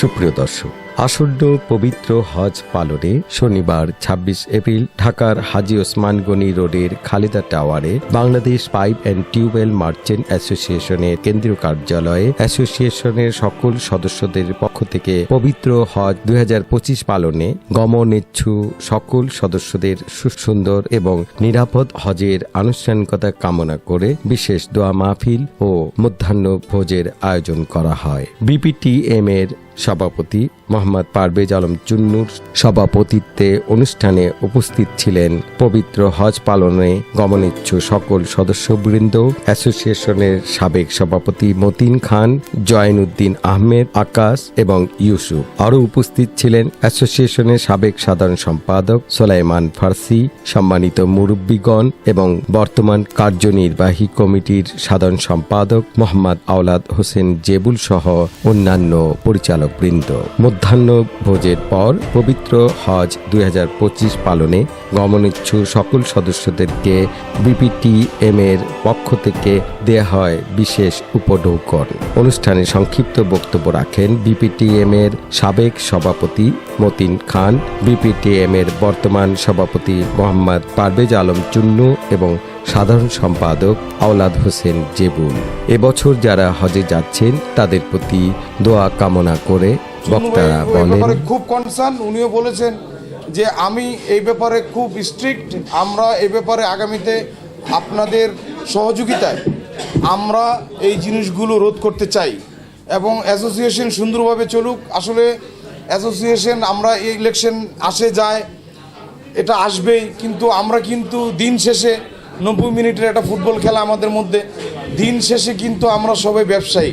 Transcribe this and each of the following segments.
সুপ্রিয় দর্শক, আসন্ন পবিত্র হজ পালনে শনিবার ২৬ এপ্রিল ঢাকার হাজি ওসমান গনি রোডের খালেদা টাওয়ারে Bangladesh pipe and tubewell merchant অ্যাসোসিয়েশনের কেন্দ্রীয় কার্যালয়ে অ্যাসোসিয়েশনের সকল সদস্যদের পক্ষ থেকে পবিত্র হজ দু হাজার পঁচিশ পালনে গমনেচ্ছু সকল সদস্যদের সুসুন্দর এবং নিরাপদ হজের আনুষ্ঠানিকতা কামনা করে বিশেষ দোয়া মাহফিল ও মধ্যাহ্ন ভোজের আয়োজন করা হয়। বিপিটিএম এর সভাপতি মোহাম্মদ পারভেজ আলম চুন্নুর সভাপতিত্বে অনুষ্ঠানে উপস্থিত ছিলেন পবিত্র হজ পালনে গমনিচ্ছু সকল সদস্যবৃন্দ, অ্যাসোসিয়েশনের সাবেক সভাপতি মতিন খান, জয়নুদ্দিন আহমেদ, আকাশ এবং ইউসুফ। আরও উপস্থিত ছিলেন অ্যাসোসিয়েশনের সাবেক সাধারণ সম্পাদক সোলাইমান ফার্সি, সম্মানিত মুরব্বীগণ এবং বর্তমান কার্যনির্বাহী কমিটির সাধারণ সম্পাদক মোহাম্মদ আওলাদ হোসেন জেবুল সহ অন্যান্য পরিচালকবৃন্দ মধ্যাহ্ন ভোজের পর পবিত্র হজ দুই হাজার পঁচিশ পালনে গমনিচ্ছু সকল সদস্যদেরকে বিপিটিএম এর পক্ষ থেকে দেয়া হয় বিশেষ উপঢৌকন অনুষ্ঠানে সংক্ষিপ্ত বক্তব্য রাখেন বিপিটিএম এর সাবেক সভাপতি মতিন খান বিপিটিএম এর বর্তমান সভাপতি মোহাম্মদ পারভেজ আলম চুন্নু এবং সাধারণ সম্পাদক আওলাদ হোসেন জেবুল এবছর যারা হজে যাচ্ছেন তাদের প্রতি দোয়া কামনা করে বক্তারা বলেন খুব কনসার্ন উনিও বলেছেন যে আমি এই ব্যাপারে খুব স্ট্রিক্ট আমরা এই ব্যাপারে আগামীতে আপনাদের সহযোগিতায় আমরা এই জিনিসগুলো রোধ করতে চাই এবং অ্যাসোসিয়েশন সুন্দরভাবে চলুক। আসলে অ্যাসোসিয়েশন আমরা এই ইলেকশন আসে যায় এটা আসবেই কিন্তু আমরা কিন্তু দিন শেষে নব্বই মিনিটের একটা ফুটবল খেলা আমাদের মধ্যে। দিন শেষে কিন্তু আমরা সবাই ব্যবসায়ী।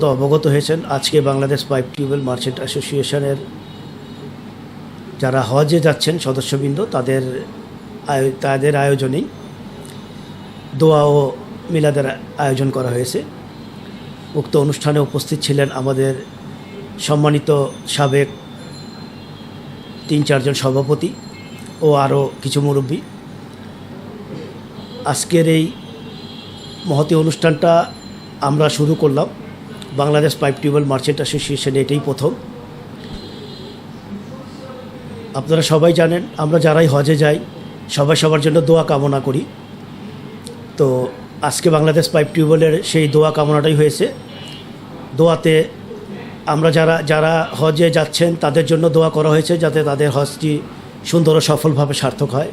তো অবগত হয়েছেন, আজকে বাংলাদেশ পাইপ টিউবওয়েল মার্চেন্ট অ্যাসোসিয়েশনের যারা হজে যাচ্ছেন সদস্যবৃন্দ, তাদের তাদের আয়োজনেই দোয়া ও মিলাদের আয়োজন করা হয়েছে। উক্ত অনুষ্ঠানে উপস্থিত ছিলেন আমাদের সম্মানিত সাবেক তিন চারজন সভাপতি ও আরও কিছু মুরব্বী। আজকের এই মহতি অনুষ্ঠানটা আমরা শুরু করলাম। Bangladesh pipe tubewell merchant association এটাই প্রথম। আপনারা সবাই জানেন, আমরা যারাই হজে যাই, সবাই সবার জন্য দোয়া কামনা করি। তো আজকে বাংলাদেশ পাইপ টিউবওয়েলের সেই দোয়া কামনাটাই হয়েছে। দোয়াতে আমরা যারা যারা হজে যাচ্ছেন, তাদের জন্য দোয়া করা হয়েছে যাতে তাদের হজটি সুন্দর ও সফলভাবে সার্থক হয়।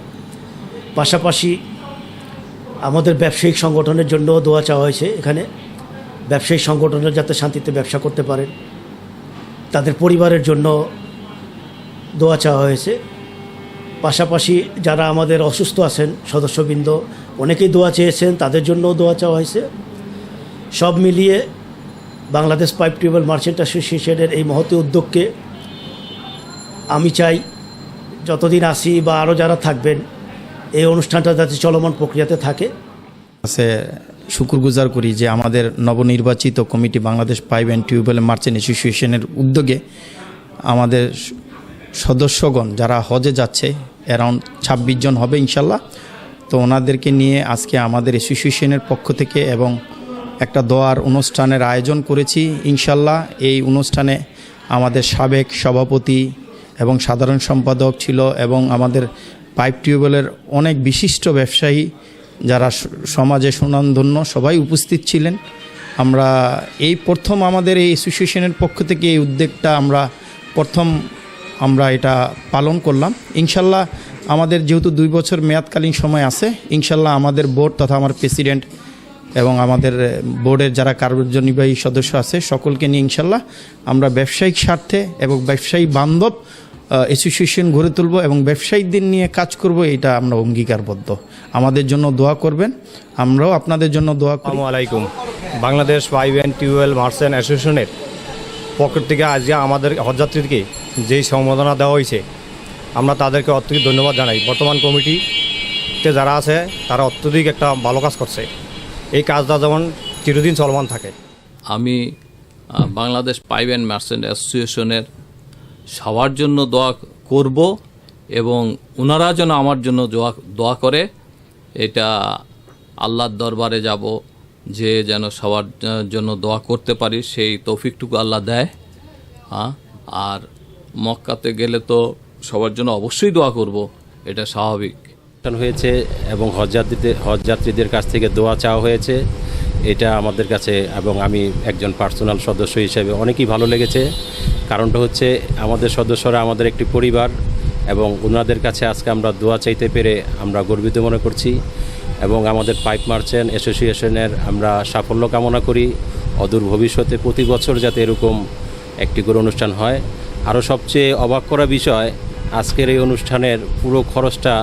পাশাপাশি আমাদের ব্যবসায়িক সংগঠনের জন্য দোয়া চাওয়া হয়েছে এখানে। ব্যবসায়িক সংগঠনের যাতে শান্তিতে ব্যবসা করতে পারেন। তাদের পরিবারের জন্য দোয়া চাওয়া হয়েছে। পাশাপাশি যারা আমাদের অসুস্থ আছেন, সদস্যবৃন্দ, অনেকেই দোয়া চেয়েছেন, তাদের জন্যও দোয়া চাওয়া হয়েছে। সব মিলিয়ে বাংলাদেশ পাইপ টিউবওয়েল মার্চেন্ট অ্যাসোসিয়েশনের এই মহতি উদ্যোগকে আমি চাই, যতদিন আসি বা আরও যারা থাকবেন এই অনুষ্ঠানটা যাতে চলমান প্রক্রিয়াতে থাকে। আছে শুক্রগুজার করি যে আমাদের নবনির্বাচিত committee Bangladesh pipe and tubewell merchant অ্যাসোসিয়েশনের উদ্যোগে আমাদের সদস্যগণ যারা হজে যাচ্ছে অ্যারাউন্ড ছাব্বিশ জন হবে ইনশাল্লাহ। তো ওনাদেরকে নিয়ে আজকে আমাদের অ্যাসোসিয়েশনের পক্ষ থেকে এবং একটা দোয়ার অনুষ্ঠানের আয়োজন করেছি ইনশাল্লাহ। এই অনুষ্ঠানে আমাদের সাবেক সভাপতি এবং সাধারণ সম্পাদক ছিল এবং আমাদের পাইপ টিউবওয়েলের অনেক বিশিষ্ট ব্যবসায়ী যারা সমাজে সুনামধন্য সবাই উপস্থিত ছিলেন। আমরা এই প্রথম আমাদের এই অ্যাসোসিয়েশনের পক্ষ থেকে এই উদ্যোগটা আমরা প্রথম আমরা এটা পালন করলাম। ইনশাল্লাহ আমাদের যেহেতু দুই বছর মেয়াদকালীন সময় আছে, ইনশাল্লাহ আমাদের বোর্ড তথা আমার প্রেসিডেন্ট এবং আমাদের বোর্ডের যারা কার্যনির্বাহী সদস্য আছে সকলকে নিয়ে ইনশাল্লাহ আমরা ব্যবসায়িক স্বার্থে এবং ব্যবসায়ী বান্ধব অ্যাসোসিয়েশন গড়ে তুলব এবং ব্যবসায়ীদের নিয়ে কাজ করব এটা আমরা অঙ্গীকারবদ্ধ। আমাদের জন্য দোয়া করবেন আমরাও আপনাদের জন্য দোয়া করি। আসসালামু আলাইকুম। Bangladesh pipe and tubewell merchant অ্যাসোসিয়েশনের পক্ষ থেকে আজকে আমাদের হজযাত্রীকে যেই সম্বোধনা দেওয়া হয়েছে আমরা তাদেরকে অত্যধিক ধন্যবাদ জানাই। বর্তমান কমিটিতে যারা আছে তারা অত্যধিক একটা ভালো কাজ করছে। এই কাজটা যেমন চিরদিন চলমান থাকে। আমি বাংলাদেশ পাইপ অ্যান্ড মার্চেন্ট অ্যাসোসিয়েশনের সবার জন্য দোয়া করব এবং ওনারা যেন আমার জন্য দোয়া দোয়া করে। এটা আল্লাহর দরবারে যাব যে যেন সবার জন্য দোয়া করতে পারি, সেই তৌফিকটুকু আল্লাহ দেয়। হ্যাঁ আর মক্কাতে গেলে তো সবার জন্য অবশ্যই দোয়া করব, এটা স্বাভাবিক। হয়েছে এবং হজযাত্রীদের হজযাত্রীদের কাছ থেকে দোয়া চাওয়া হয়েছে। এটা আমাদের কাছে এবং আমি একজন পার্সোনাল সদস্য হিসেবে অনেকই ভালো লেগেছে। কারণটা হচ্ছে আমাদের সদস্যরা আমাদের একটি পরিবার এবং ওনাদের কাছে আজকে আমরা দোয়া চাইতে পেরে আমরা গর্বিত মনে করছি এবং আমাদের পাইপ মার্চেন্ট অ্যাসোসিয়েশনের আমরা সাফল্য কামনা করি। অদূর ভবিষ্যতে প্রতি বছর যাতে এরকম একটি করে অনুষ্ঠান হয়। আরও সবচেয়ে অবাক করা বিষয়, আজকের এই অনুষ্ঠানের পুরো খরচটা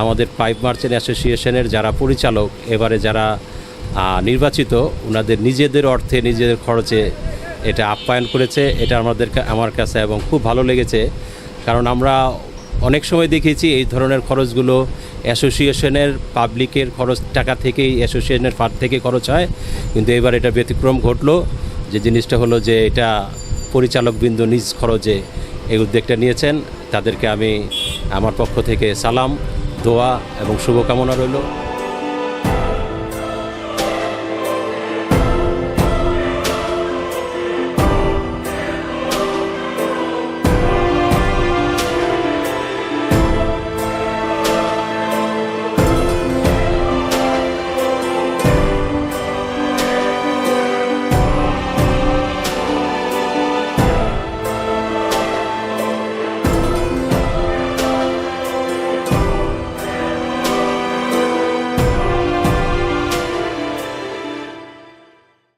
আমাদের পাইপ মার্চেন্ট অ্যাসোসিয়েশনের যারা পরিচালক, এবারে যারা নির্বাচিত ওনাদের নিজেদের অর্থে, নিজেদের খরচে এটা আপ্যায়ন করেছে, এটা আমাদের আমার কাছে এবং খুব ভালো লেগেছে। কারণ আমরা অনেক সময় দেখেছি এই ধরনের খরচগুলো অ্যাসোসিয়েশনের পাবলিকের খরচ, টাকা থেকেই অ্যাসোসিয়েশনের ফান্ড থেকে খরচ হয়। কিন্তু এবার এটা ব্যতিক্রম ঘটলো যে জিনিসটা হলো যে এটা পরিচালকবৃন্দ নিজ খরচে এই উদ্যোগটা নিয়েছেন। তাদেরকে আমি আমার পক্ষ থেকে সালাম, দোয়া এবং শুভকামনা রইল।